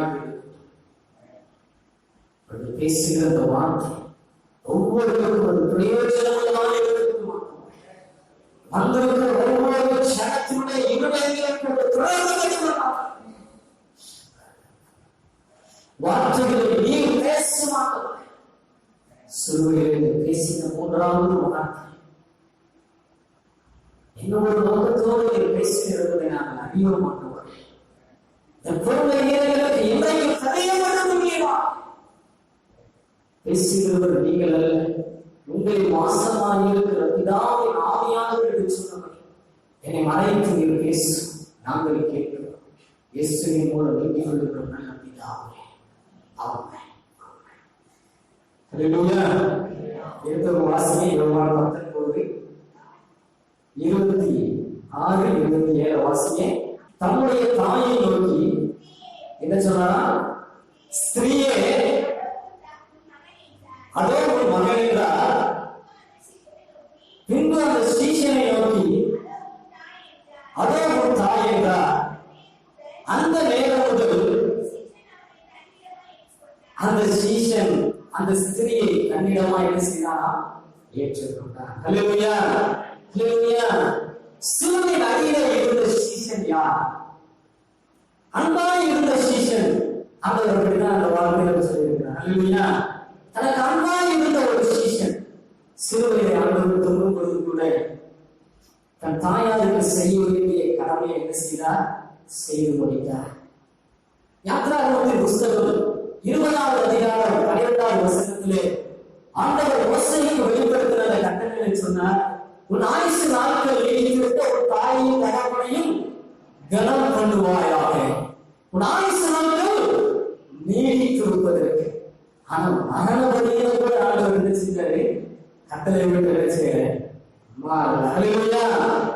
எங்களுக்கு மேன்மையாக பேசுகிற அந்த வார்த்தை ஒவ்வொருவருக்கும் ஒரு பிரயோஜனமாக இருக்கட்டும் வந்திருக்கிற ஒவ்வொரு சனத்தினுடைய இருதயங்களுக்கு வார்த்தைகளை நீ பேசுமாக. சிறுவையிலிருந்து பேசின மூன்றாவது வார்த்தை. என்னோட நோக்கத்தோடு நீ பேசுகிறதை நாங்கள் அறிய மாட்டோம் இந்த பொருளை எங்களுக்கு இன்றைக்கு தெரியப்பட முடியுமா பேசுகிறவர் நீங்கள் அல்ல. உங்களை மாசமாக இருக்கிற பிதாவின் ஆவியாக என்று சொன்னபடி என்னை மறைத்து பேசு. நாங்கள் கேட்கிறோம். இயேசுவின் மூலம் வேண்டிக் கொள்ளுகிறோம் நல்ல பிதாவே ஆமென். ஹalleluya. வாசனை யோவான் பத்தொன்பது இருபத்தி ஆறு இருபத்தி ஏழு வாசனை தம்முடைய தாயை நோக்கி என்ன சொன்னா ஸ்திரீயே அதே ஒரு மகன் என்றார். பின்பு அந்த ஸ்டீஷனை நோக்கி அதே ஒரு தாய் என்றார். அந்த நேரம் முதல் அந்த ஸ்டீஷன் அந்த ஸ்திரியை தன்னிடமா என்ன செய்தாரா ஏற்றுக்கொண்டார் ஹalleluya ஹalleluya. இருந்த சீசன் யார்? அன்பாய் இருந்த சீசன் அவர் அப்படிதான் அந்த வாழ்க்கையில சொல்லியிருக்கிறார். இல்லையா தனக்கு அன்பாய் இருந்த ஒரு சீசன் சிலுவையை ஆண்டவர் தொங்கும் பொழுது கூட தன் தாயாருக்கு செய்ய வேண்டிய கடமையை என்ன செய்தார்? செய்து முடித்தார். யாத்ராகமத்தின் புஸ்தகம் இருபதாவது அதிகாரம் பனிரெண்டாவது வசனத்திலே ஆண்டவர் மோசைக்கு வெளிப்படுத்தின அந்த கட்டளைகளை சொன்னார் உன் ஆயுசு நாட்கள் நீடித்திருக்க ஒரு தாயையும் தகப்பனையும் கனம் பண்ணுவாயாக உன் ஆயுசு நாட்கள் நீடித்திருப்பதற்கு. ஆனால் மரண வழியில கூட ஆண்டவர் என்ன செஞ்சாரு கட்டளை விட்டு என்ன செய்யறேன்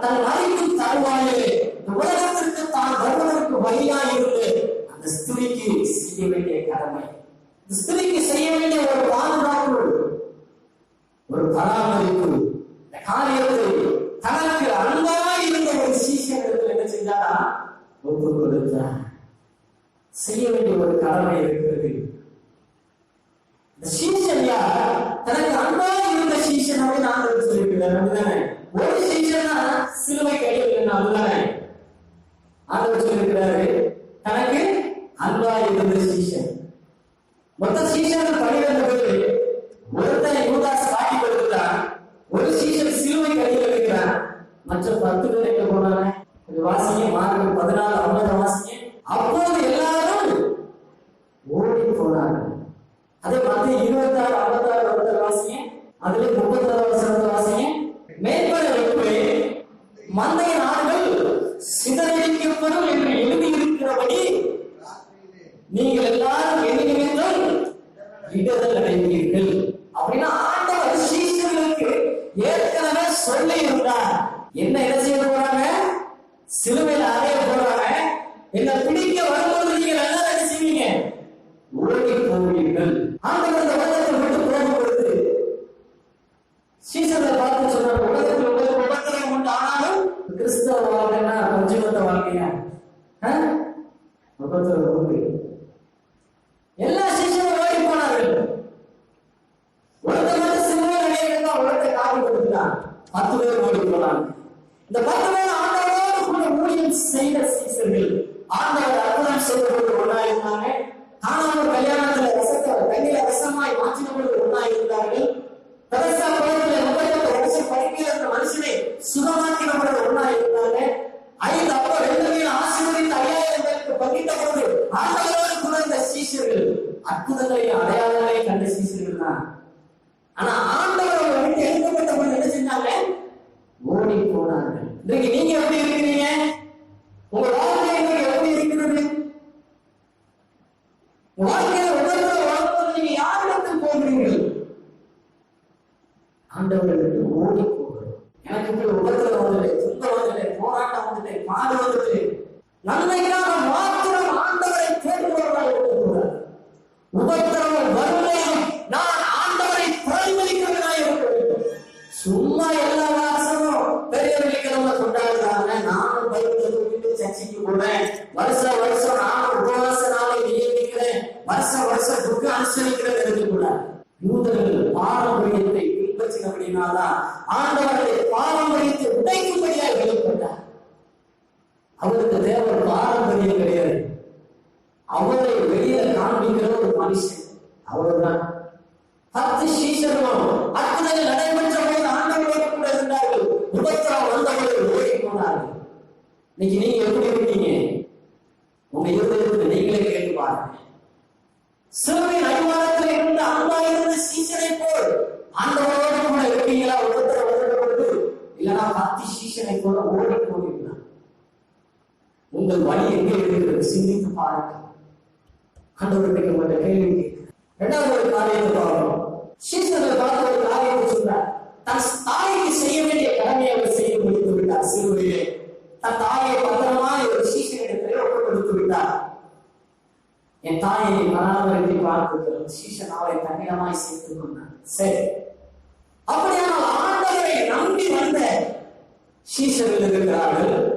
தன் மறைக்கும் தருவாயே. உலகத்திற்கு தான் வருவதற்கு வழியாய் இருந்து அந்த ஸ்திரிக்கு செய்ய வேண்டிய கடமை. ஸ்திரிக்கு செய்ய வேண்டிய ஒரு பாதுகாப்பு ஒரு பராமரிப்பு. இந்த காரியத்தை தனக்கு அன்பாய் இருந்த ஒரு சீசன் என்ன செஞ்சாரா ஒப்பு கொடுத்தார். செய்ய வேண்டிய ஒரு கடமை இருக்கிறது இந்த சீசன் யார் தனக்கு அன்பாய் இருந்த சீசன் அப்படின்னு ஆண்டவர் சொல்லியிருக்கிறார் அப்படிதானே ஒரு சீசனா சிலுவை கையில் அப்படிதானே ஆண்டவர் சொல்லியிருக்கிறாரு தனக்கு அன்பாய் இருந்த சீசன் மொத்த சீசர்கள் பனிரெண்டு பேர் ஒருத்தன் யூதாஸ் காட்டி கொடுத்துட்டான் ஒரு சீசன் சிலுவை கையில் இருக்கிறான் மற்ற பத்து பேர் எங்க போனாங்க இது வாசிங்க மார்க்கம் பதினாலு ஐம்பது வாசிங்க அப்போது எல்லாரும் ஓடி போனார்கள் அதே மாதிரி இருபத்தி ஆறு ஐம்பத்தி ஆறு வருடத்தை வாசிங்க அதுல முப்பத்தி ஆறு வருஷத்தை வாசிங்க மேற்பட வெப்பே மந்தையின் ஆடுகள் சிதறடிக்கப்படும் என்று எழுதியிருக்கிறபடி நீங்கள் எல்லாரும் எது நிமித்தம் இடதல் அடைவீர்கள் அப்படின்னா ஆண்டவர் சீசர்களுக்கு ஏற்கனவே சொல்லி இருந்தார் என்ன என்ன செய்ய போறாங்க சிலுவையில் அறைய போறாங்க என்ன பிடிக்க வரும்போது நீங்க நல்லா என்ன செய்வீங்க ஓடி போவீர்கள் ஆண்டவர் இந்த உலகத்தை விட்டு போகும் பொழுது சீசனை பார்த்து சொன்னார் உலகத்தில் உங்களுக்கு உபத்திரம் உண்டு ஆனாலும் கிறிஸ்தவ வாழ்க்கைன்னா பஞ்சமத்த வாழ்க்கையா ஆ? உண்டு எல்லா சீசனும் ஓடி போனார்கள். ஒருத்தர் மட்டும் சிலுவை அடையிறதா உலகத்தை காவி கொடுத்துட்டான் பத்து பேர் ஓடி போனாங்க. இந்த பத்து பேர் ஆண்டவரோடு கூட ஊழியம் செய்த சீசர்கள். ஆண்டவர் அற்புதம் செய்த பொழுது ஒன்றா இருந்தாங்க கல்யாணத்துல ரசத்தை தண்ணீர ரசமாய் மாற்றின பொழுது ஒன்றா இருந்தார்கள் பெருசா குளத்துல முப்பத்தெட்டு வருஷம் படிக்கிற மனுஷனை அற்புதங்களையும் அடையாளங்களையும் கண்டு சீசர்கள் தான் ஆனா ஆண்டவர் அவங்களை விட்டு எடுக்கப்பட்ட என்ன செஞ்சாங்க? ஓடி போனார்கள். இன்றைக்கு நீங்க எப்படி இருக்கிறீங்க உங்க வாழ்க்கை இன்னைக்கு எப்படி இருக்கிறது உங்க வாழ்க்கையில உலகத்துல வாழ்வது நீங்க யாரிடத்தில் போகிறீர்கள் ஆண்டவரை விட்டு ஓடி போகிறோம் எனக்கு இப்படி உலகத்துல வந்தது துன்பம் வந்தது போராட்டம் வந்தது பாடு வந்தது நன்மைக்காக மாத்திரம் ஆண்டவரை தேடுபவர்களாக இருக்கக்கூடாது உபத்திரமும் வறுமையும் நான் ஆண்டவரை பிரதிபலிக்கிறவனாக இருக்க வேண்டும் சும்மா எல்லா வாசமும் பெரிய கொண்டாடுறாங்க. நானும் பைபிளை தூக்கிட்டு சர்ச்சைக்கு போறேன். வருஷ வருஷம் நானும் உபவாச நாளை நியமிக்கிறேன் வருஷ வருஷம் துக்க அனுசரிக்கிறேன் இருக்கக்கூடாது யூதர்கள் பாரம்பரியத்தை பின்பற்றினபடினால்தான் ஆண்டவர்களை பாரம்பரியத்தை உடைக்கும்படியாக வெளிப்பட்டார் அவருக்கு தேவர் பாரம்பரியம் கிடையாது. அவரை வெளியில காண்பிக்கிற ஒரு மனுஷன். அவர்தான். பத்து சீசர்களும் அற்புதங்கள் நடைபெற்ற இருந்தார்கள் வந்தவர்கள் ஓடி போனார்கள் இன்னைக்கு நீங்க எப்படி இருக்கீங்க? உங்க இருதயத்தில் நீங்களே கேட்டு பாருங்க. சிறுமையின் அடிவாரத்தில் இருந்த அன்பா இருந்த சீசனை போல் ஆண்டவரோடு கூட இருக்கீங்களா உபத்திரம் வந்த இல்லைன்னா பத்து சீசனை போல ஓடி போனீங்களா உங்கள் வழி எங்கே இருக்கிறது? சிந்தித்து பாருங்க ஆண்டவர் கேட்கப்பட்ட கேள்வி இரண்டாவது ஒரு காரியத்தை பார்க்கணும். சீசர்கள் பார்த்த ஒரு காரியத்தை சொன்னார் தன் தாய்க்கு செய்ய வேண்டிய கடமையை அவர் தன் தாயை பத்திரமா ஒரு சீசனிடத்திலே ஒப்புக் கொடுத்து விட்டார். என் தாயை பராமரித்து பார்த்துக்கிறோம் சீசன் அவரை தன்னிடமாய் சேர்த்துக் கொண்டார். சரி. அப்படியானால் ஆண்டவரை நம்பி வந்த சீசர்கள் இருக்கிறார்கள்.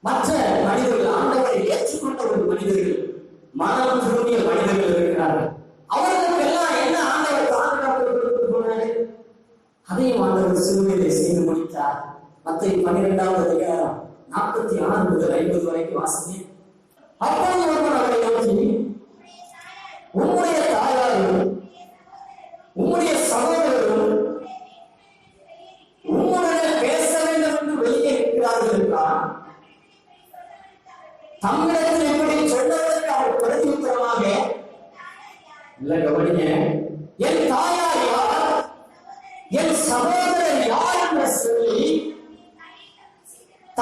மற்ற மனிதர்கள் ஆண்டவரை ஏற்றுக்கொண்ட ஒரு மனிதர்கள் மனம் திரும்பிய மனிதர்கள் இருக்கிறார்கள். அவர்களுக்கு எல்லாம் என்ன ஆண்டவர் பாதுகாப்பு கொடுத்து போனாரு அதையும் ஆண்டவர் சிலுவையிலே செய்து முடித்தார். மத்திய பன்னிரெண்டாவது அதிகாரம் நாற்பத்தி ஆறு முதல் ஐம்பது வரைக்கும் வாசிங்க. அப்போது ஒருவர் அவரை நோக்கி உம்முடைய தாயாரும் உம்முடைய சகோதரரும் உம்முடன் பேச வேண்டும் என்று வெளியே இருக்கிறார்கள் என்றால் தம்மிடத்தில் இப்படி சொல்வதற்கு அவர் பிரதியுத்தரமாக இல்லை கவனிங்க என் தாயார் யார்? என் சகோதரர் யார்? என்று சொல்லி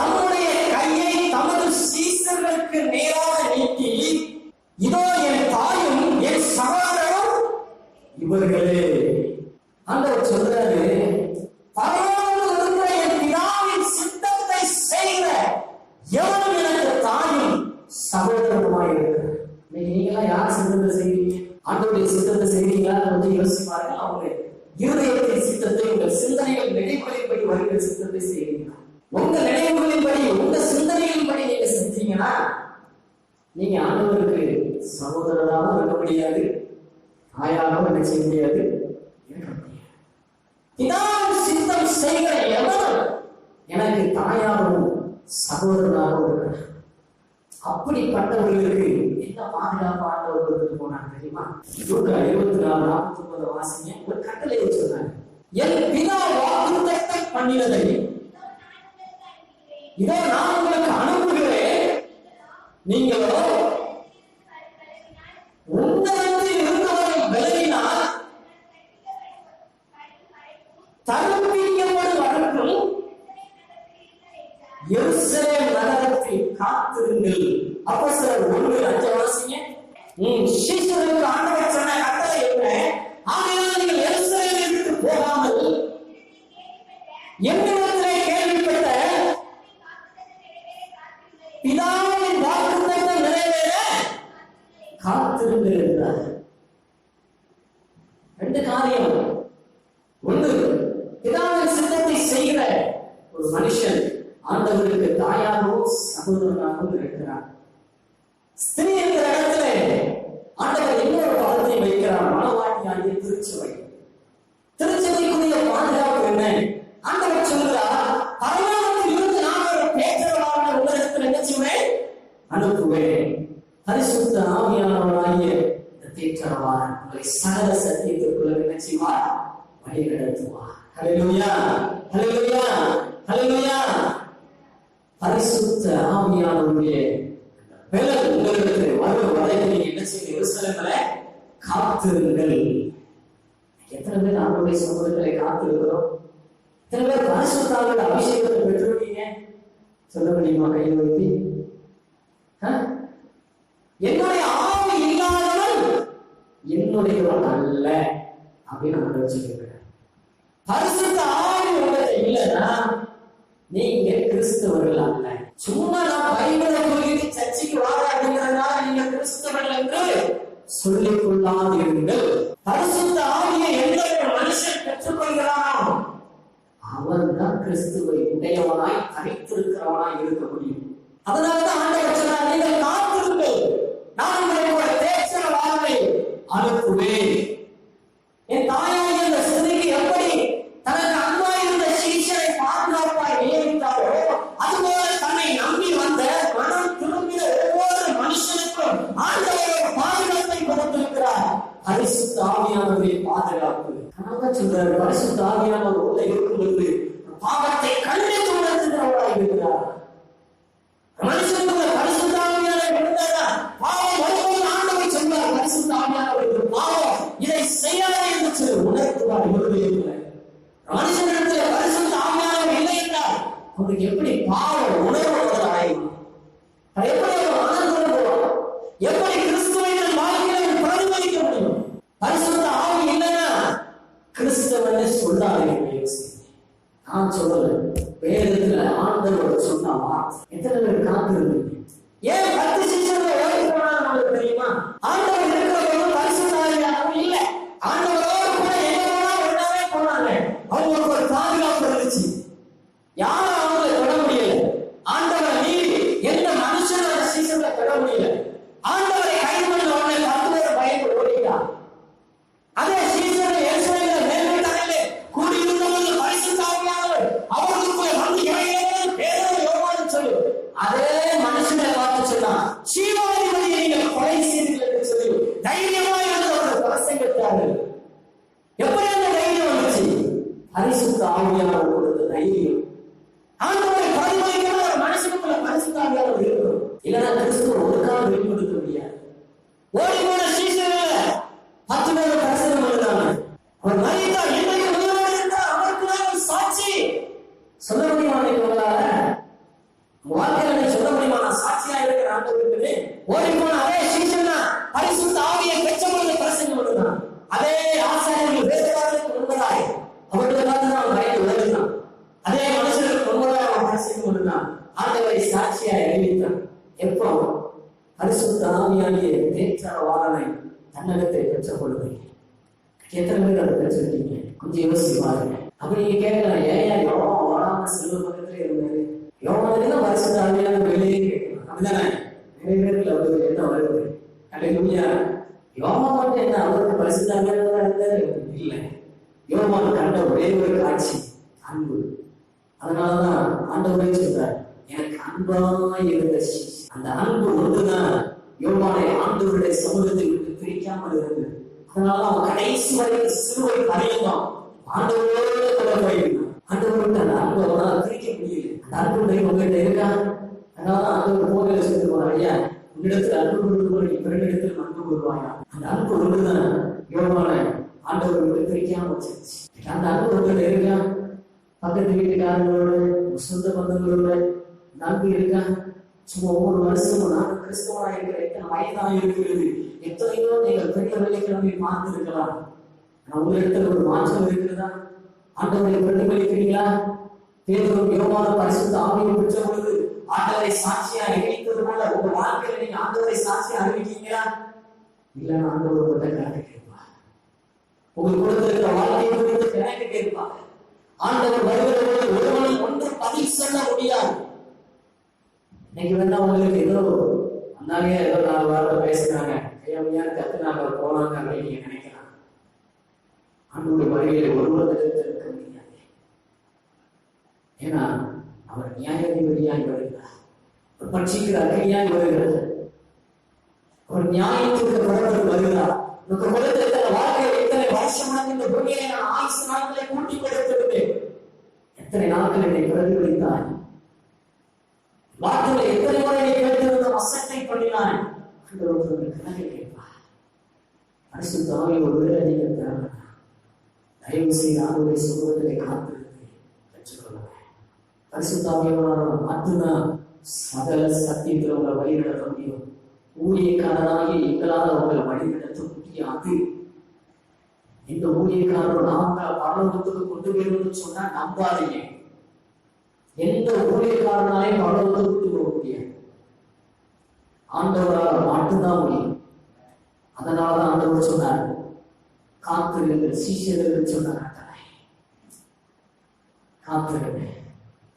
தம்முடைய கையை தமது சீசர்களுக்கு நேராக நீட்டி இதோ என் தாயும் என் சகோதரரும் இவர்களே. அந்த சொல்றாரு பரலோகத்தில் இருக்கிற என் பிதாவின் சித்தத்தை செய்கிற எவரும் எனக்கு தாயும் சகோதரருமாய் இருக்கிறார். இன்னைக்கு நீங்களாம் யார் சித்தத்தை செய்வீங்க ஆண்டோடைய சித்தத்தை செய்வீங்களா கொஞ்சம் யோசிச்சு பாருங்க. அவங்க இருதயத்தின் சித்தத்தை உங்கள் சிந்தனைகள் நினைவுகளின்படி வருகிற சித்தத்தை செய்வீங்களா உங்க நினைவுகளின்படி உங்க சிந்தனையின்படி நீங்க செஞ்சீங்கன்னா நீங்க ஆண்டவருக்கு சகோதரராகவும் இருக்க முடியாது தாயாகவும் என்ன செய்ய முடியாது இதான் சித்தம் செய்கிற எவன் எனக்கு தாயாகவும் சகோதரனாகவும் இருக்கிறார் அப்படிப்பட்டவர்களுக்கு என்ன பாதுகாப்பு ஆண்டவர்களுக்கு போனாங்க தெரியுமா? லூக்கா இருபத்தி நாலு நாற்பத்தி ஒன்பது வாசிங்க. ஒரு கட்டளை வச்சிருந்தாங்க. என் பிதா வாக்குத்தத்தை பண்ணினதை இதோ நான் உங்களுக்கு அனுப்புகிறேன். நீங்களோ உங்களிடத்தில் இருந்தவரை விலகினால் தடுப்பிக்கப்படும் வரட்டும் எருசலேம் நகரத்தில் காத்திருங்கள். அப்ப சிலர் ஒன்று அஞ்ச வாசிங்க. உம் சீசருக்கு ஆண்டவர் சொன்ன கட்டளை என்ன? ஆகையால் நீங்கள் பிதாவின் வாக்குத்தத்தம் நிறைவேற காத்திருங்கள் என்றார் ரெண்டு காரியம். ஒன்று பிதாவின் சித்தத்தை செய்கிற ஒரு மனுஷன் ஆண்டவருக்கு தாயாகவும் சகோதரனாகவும் இருக்கிறார். ஸ்திரீ என்ற இடத்துல ஆண்டவர் இன்னொரு பதத்தை வைக்கிறார். மனவாட்டியாகிய திருச்சபை. திருச்சபைக்குரிய பாதுகாப்பு என்ன? ஆண்டவர் சொல்கிறார் அனுப்புவேன் பரிசுத்த ஆவியானவராகிய இந்த உங்களை சகல சத்தியத்திற்குள்ள என்ன செய்வார் வழி நடத்துவார் ஹalleluya ஹalleluya ஹalleluya பரிசுத்த ஆவியானவருடைய பலன் உங்களுக்கு வரும் வரைக்கும் நீங்க என்ன செய்யுங்க எருசலேமில் காத்திருங்கள். எத்தனை பேர் அவருடைய சமூகத்திலே காத்திருக்கிறோம்? எத்தனை பேர் பரிசுத்தாவோட அபிஷேகத்தை பெற்றிருக்கீங்க சொல்ல முடியுமா கையில் வைத்து என்னுடைய ஆவி இல்லாதவன் என்னுடையவன் அல்ல அப்படின்னு நம்ம வச்சுக்கிறேன் பரிசுத்த ஆவி உங்களுக்கு இல்லைன்னா நீங்க கிறிஸ்தவர்கள் அல்ல. சும்மா நான் பைபிளை சொல்லிட்டு சர்ச்சைக்கு வாழ அப்படிங்கிறதுனால நீங்க கிறிஸ்தவர்கள் என்று சொல்லிக் கொள்ளாதீர்கள் பரிசுத்த ஆவியை எந்த ஒரு மனுஷன் பெற்றுக்கொள்கிறான் அவன் தான் கிறிஸ்துவை உடையவனாய் தனித்திருக்கிறவனாய் இருக்க முடியும். அதனாலதான் ஆண்டவர் சொன்னார் நீங்கள் காத்து நான் உங்களை கூட தேச வாழ்வை அனுப்புவேன் என் தாயாகிய இருந்த ஸ்திரீக்கு எப்படி தனக்கு அன்பாய் இருந்த சீஷரை பாதுகாப்பாய் நியமித்தாரோ அதுபோல தன்னை நம்பி வந்த மனம் திரும்பிய ஒவ்வொரு மனுஷனுக்கும் ஆண்டவர் பாதுகாப்பை கொடுத்திருக்கிறார். பரிசுத்த ஆவியானவரின் பாதுகாப்பு. கணவன் சொல்றாரு பரிசுத்த ஆவியானவர் உள்ள இருக்கும் பொழுது பாவத்தை கண்டித்து உணர்த்துகிறவராய் இருக்கிறார் மனுஷனுக்குள்ள பரிசுத்த ஆவியானவர் இருந்தாரா பாவம் வரும்போது ஆண்டவர் சொன்னார் பரிசுத்த ஆவியானவர் இது பாவம் இதை செய்யாதே என்று சொல்லி உணர்த்துவார் இருதயத்தில் மனுஷனிடத்துல பரிசுத்த ஆவியானவர் இல்லை என்றால் அவனுக்கு எப்படி பாவம் உணர்வு ஆயிடும் எப்படி அவன் மனம் திரும்புவான் எப்படி கிறிஸ்துவை தன் வாழ்க்கையில அவன் பிரதிபலிக்க முடியும் பரிசுத்த ஆவி இல்லைன்னா கிறிஸ்தவனை சொல்லாதே யோசி நான் சொல்லல வேதத்துல ஆண்டவர் சொன்ன எத்தனை பேர் காத்திருந்தீங்க ஏன் பத்து சிஷர்கள் ஓடி போனாங்க உங்களுக்கு தெரியுமா? ஆண்டவர் இருக்கிறவங்க பரிசுத்தாவியானவர் இல்ல. ஆண்டவர் கூட எங்க போனா ஒன்னாவே போனாங்க அவங்களுக்கு ஒரு பாதுகாப்பு இருந்துச்சு யாரும் அவங்களை தொட முடியல ஆண்டவரை மீறி எந்த மனுஷனோட சீசன்ல தொட முடியல ஆண்டவரை கைது பண்ண உடனே பத்து பேர் பயந்து ஓடிட்டான் அதே சீசன் எருசலேமில மேல்வீட்டு அறையிலே கூடியிருந்தவர்கள் பரிசுத்த ஆவியானவர் அவர்களுக்குள்ளே வந்து இறைவனே பேரே யோவான் சொல்லு அதே மனுஷனை பார்த்து சொன்னான் சீமாதிபதியை நீங்கள் கொலை செய்தீர்கள் என்று சொல்லி தைரியமாய் வந்து அவர்கள் பிரசங்கித்தார்கள் எப்படி அந்த தைரியம் வந்துச்சு பரிசுத்த ஆவியானவர் கொடுத்த தைரியம் ஆண்டவரை பிரதிபலிக்கிற ஒரு மனுஷனுக்குள்ள பரிசுத்த ஆவியானவர் இருக்கணும் இல்லைன்னா கிறிஸ்துவ ஒரு காலம் வெளிப்படுத்த முடியாது ஓடி போன சீசன்ல பத்து பேர் தரிசனம் எழுதாங்க அவர் மறித்தார் இன்றைக்கு உயிரோடு இருந்தார் அவருக்கு நாங்கள் சாட்சி சொல்ல முடியுமா இன்னைக்கு உங்களால உங்க வாழ்க்கையில நீ சொல்ல முடியுமா நான் சாட்சியா இருக்கிற ஆண்டவருக்கு ஓடி போன அதே சீசன் பரிசுத்த ஆவியை பெற்ற பொழுது பிரசங்கம் எழுதினான் அதே ஆசாரியர்கள் வேதவாதத்துக்கு முன்பதாய் அவர்கள் பார்த்து தான் அவன் பயந்து உதவினான் அதே மனுஷனுக்கு முன்பதாய் அவன் பிரசங்கம் எழுதினான் ஆண்டவரை சாட்சியாய் அறிவித்தான் எப்போ பரிசுத்த ஆவியாகிய தேற்றவாளனை தன்னகத்தை பெற்ற பொழுது எத்தனை பேர் அதை பெற்றிருக்கீங்க கொஞ்சம் யோசிச்சு பாருங்க அப்ப நீங்க கேட்கலாம் ஏன் யோகம் வராம செல்வ பக்கத்துல இருந்தாரு யோகத்துக்கு தான் தாழ்மையான வெளியே அப்படிதானே நிறைய பேருக்கு அவருக்கு என்ன வருது அல்லையா யோகம் மட்டும் என்ன அவருக்கு பரிசுத்த ஆவியானவரா இருந்தாரு இல்லை யோகமான கண்ட ஒரே ஒரு காட்சி அன்பு அதனாலதான் ஆண்டவரே சொல்றார் எனக்கு அன்பா இருந்த அந்த அன்பு ஒன்றுதான் யோவானை ஆண்டவருடைய சமூகத்தில் விட்டு இருந்தது அதனால அவன் கடைசி வரைக்கும் சிறுவை பரையலாம் ஆண்டவரோடு தொடர்பு இருந்தான் ஆண்டவர்கிட்ட அந்த அன்பு அவனால் பிரிக்க முடியல. அந்த அன்பு உடைய உங்ககிட்ட இருக்கா? அதனால ஆண்டவர் போகல சேர்ந்து போறான் ஐயா உன்னிடத்தில் அன்பு கொண்டு நீ பிறனிடத்தில் அன்பு கொள்வாயா? அந்த அன்பு ஒன்றுதான் யோகமான ஆண்டவர் விட்டு பிரிக்காம வச்சிருச்சு. அந்த அன்பு உங்ககிட்ட இருக்கா? பக்கத்து வீட்டுக்காரங்களோட சொந்த பந்தங்களோட நம்பி இருக்கா? ஒவ்வொரு வருஷமும் நான் கிறிஸ்துவா இருக்கிற எத்தனை இருக்கிறது. எத்தனையோ நீங்கள் பெரிய வெள்ளிக்கிழமை பார்த்திருக்கலாம் இருக்கலாம் இடத்துல ஒரு மாற்றம் இருக்கிறதா? ஆண்டவரை பிரதிபலிக்கிறீங்களா பேதரும் யோகான பரிசுத்த ஆவியை பெற்ற பொழுது ஆண்டவரை சாட்சியா இணைத்தது போல உங்க வாழ்க்கையில நீங்க ஆண்டவரை சாட்சியா அறிவிக்கீங்களா இல்லைன்னா ஆண்டவர் உங்கள்கிட்ட கணக்கு கேட்பார். உங்களுக்கு கொடுத்திருக்கிற வாழ்க்கையை குறித்து கணக்கு கேட்பார். ஆண்டவர் வருகிற பொழுது ஒருவனை ஒன்று பதில் சொல்ல முடியாது. இன்னைக்கு வேணா உங்களுக்கு ஏதோ வந்தாங்க ஏதோ நாலு வாரம் பேசினாங்க. ஐயா கத்துனாங்க போனாங்க அப்படின்னு நீங்க நினைக்கலாம். ஆண்டோட வருகையில் ஒருவர் முடியாது. ஏன்னா அவர் நியாயாதிபதியாய் வருகிறார். அவர் பட்சிக்கிற அக்னியாய் வருகிறார் அவர் நியாயத்திற்கு பரவல் வருகிறார். உனக்கு கொடுத்திருக்கிற வாழ்க்கையில் எத்தனை வருஷமாக இந்த பூமியை நான் ஆயுசு நாட்களை கூட்டி கொடுத்திருந்தேன் எத்தனை நாட்கள் என்னை பிரதிபலித்தாய்? வார்த்தைகளை எத்தனை முறை நீ கேட்டிருந்த வசத்தை பண்ணினான் கேட்பார். பரிசுத்த ஆவி ஒரு வேலை தேவை தயவு செய்து ஆண்டவரை சுகத்திலே காத்திருந்து பெற்றுக்கொள்ளுங்க பரிசுத்த ஆவியானவர் மட்டும்தான் சகல சத்தியத்தில் உங்களை வழிநடத்த முடியும். ஊழியக்காரனாகி எங்களால் உங்களை வழிநடத்த முடியாது. இந்த ஊழியக்காரர் நாம பரலோகத்துக்கு கொண்டு போயிருன்னு சொன்னா நம்பாதீங்க. எந்த ஊழியக்காரனாலையும் பரலோகத்தை விட்டு போக முடியாது. ஆண்டவரால் மட்டும்தான் முடியும். அதனாலதான் ஆண்டவர் சொன்னார் காத்திருங்கள் சீஷர்கள் சொன்னார் காத்திருங்க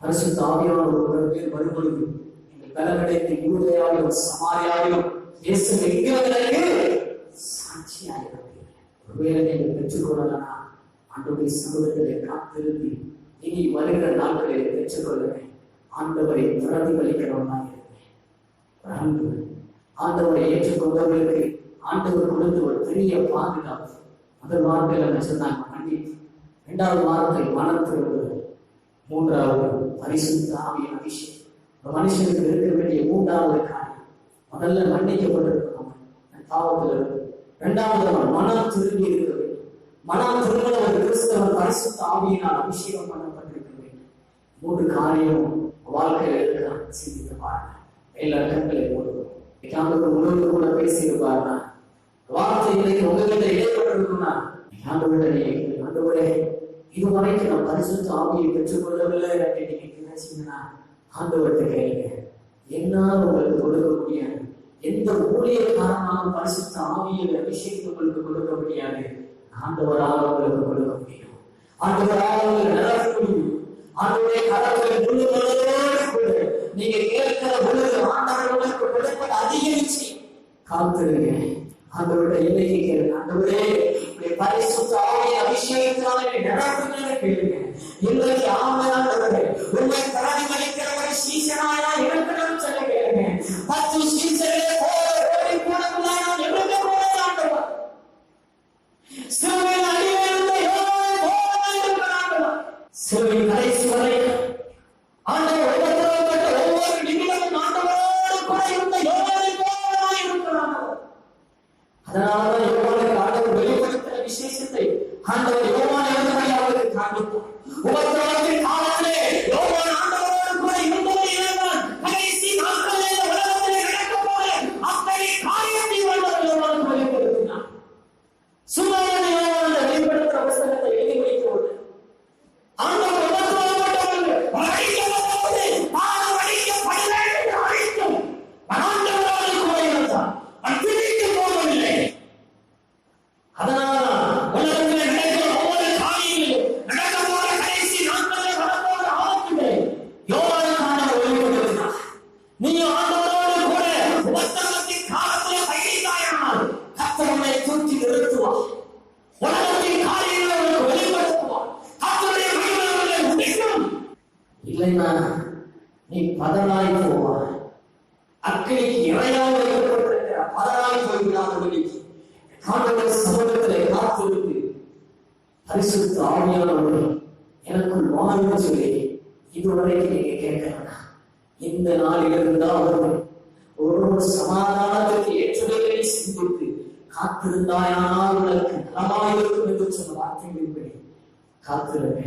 பரிசு ஆவியானவர் ஒருவர் பேர் வரும்பொழுது நீங்கள் பலனடைந்து யூதையாவிலும் சமாரியாவிலும் இயேசு எங்களுக்கு சாட்சியாக ஒருவேளை நீங்கள் பெற்றுக்கொள்ளலாம் ஆண்டவரை சமூகத்திலே காத்திருந்து இனி வருகிற நாட்களில் பெற்றுக்கொள்ளுவேன் ஆண்டவரை பிரதிபலிக்கிறவனாக இருக்கிறேன் ஆண்டவரை ஏற்றுக்கொண்டவர்களுக்கு ஆண்டவர் கொடுத்து ஒரு பெரிய பாதுகாப்பு. முதல் வார்த்தையில் என்ன சொன்னாங்க மன்னிப்பு இரண்டாவது வார்த்தை மனத்திற்கு மூன்றாவது பரிசுத்த ஆவியின் அபிஷேகம். ஒரு மனுஷனுக்கு இருக்க வேண்டிய மூன்றாவது காரியம் முதல்ல மன்னிக்கப்பட்டிருக்கணும் பாவத்தில் இருந்து. இரண்டாவது அவன் மனம் திரும்பி இருக்க வேண்டும். மனம் திரும்ப ஒரு கிறிஸ்தவன் பரிசுத்த ஆவியினால் அபிஷேகம் பண்ண மூன்று காரியம் வாழ்க்கையில் இருக்கலாம் சிந்தித்து பாருங்க. எல்லா கண்களை மூடுவோம் ஆண்டுக்கு முழுவதும் கூட பேசியிருப்பாருனா வார்த்தை இன்னைக்கு உங்ககிட்ட இடைப்பட்டிருக்குன்னா ஆண்டவரே ஆண்டவரே இதுவரைக்கும் நான் பரிசுத்த ஆவியை பெற்றுக்கொள்ளவில்லை அப்படின்னு நீங்க நினைச்சீங்கன்னா ஆண்டவர்கிட்ட கேளுங்க. என்னால் உங்களுக்கு கொடுக்க முடியாது. எந்த ஊழியக்காரனாலும் பரிசுத்த ஆவியில் அபிஷேகம் உங்களுக்கு கொடுக்க முடியாது. ஆண்டவரால் உங்களுக்கு கொடுக்க முடியும். ஆண்டவரால் உங்களுக்கு நிரப்ப முடியும். ஆண்டவரே கடவுளை முழு நீங்க கேட்கிற பொழுது ஆண்டவர் உங்களுக்கு கொடுப்பது அதிகரிச்சு காத்திருங்க. ஆண்டவருடைய இன்னைக்கு கேளுங்க. ஆண்டவரே பரிசுத்த ஆவியை அபிஷேகத்தினால என்னை கேளுங்க. இன்றைக்கு ஆமையாண்டவரே உண்மை பிரதிபலிக்கிற சீசனாயா இருக்கணும்னு சொல்லி கேளுங்க. பத்து சீசனை பரிசுத்த ஒன்று எனக்குள் வாழ்ந்து சொல்லி இதுவரைக்கும் நீங்க கேட்கலாம் இந்த நாளில் இருந்தாவது ஒரு சமாதானத்துக்கு ஏற்றுதலை சிந்தித்து காத்திருந்தாயானால் உனக்கு நலமாயிருக்கும் என்று சொன்ன வார்த்தைகளின்படி காத்திருங்க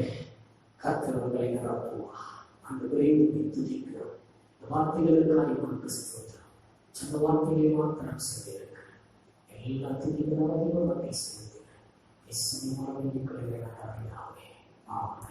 கர்த்தர் நிரப்புவா அந்த விரைவு துதிக்கிறோம். இந்த வார்த்தைகளுக்காக நமக்கு ஸ்தோத்திரம். சொந்த வார்த்தைகளை மாத்திரம் சொல்லியிருக்கிறேன். எல்லா इस मोड़ में निकल गया था आप